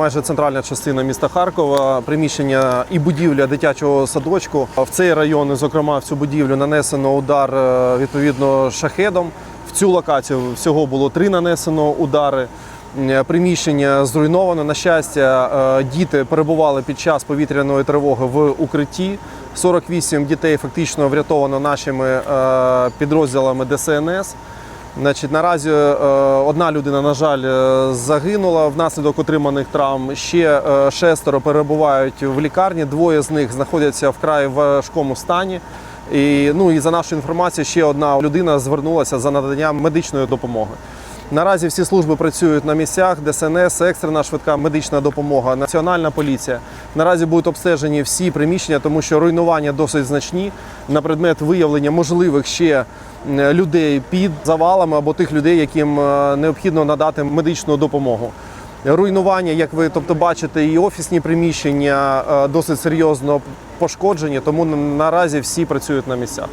Майже центральна частина міста Харкова, приміщення і будівля дитячого садочку. В цей район, зокрема, в цю будівлю нанесено удар е, відповідно шахедом. В цю локацію всього було три нанесено удари. Приміщення зруйновано. На щастя, е, діти перебували під час повітряної тривоги в укритті. 48 дітей фактично врятовано нашими е, підрозділами ДСНС. Значить, наразі е, одна людина, на жаль, е, загинула внаслідок отриманих травм. Ще е, шестеро перебувають в лікарні. Двоє з них знаходяться в край важкому стані. І, ну, і за нашою інформацією, ще одна людина звернулася за наданням медичної допомоги. Наразі всі служби працюють на місцях, ДСНС, екстрена швидка медична допомога, національна поліція. Наразі будуть обстежені всі приміщення, тому що руйнування досить значні на предмет виявлення можливих ще людей під завалами або тих людей, яким е, необхідно надати медичну допомогу. Руйнування, як ви тобто бачите, і офісні приміщення е, досить серйозно пошкоджені, тому наразі всі працюють на місцях.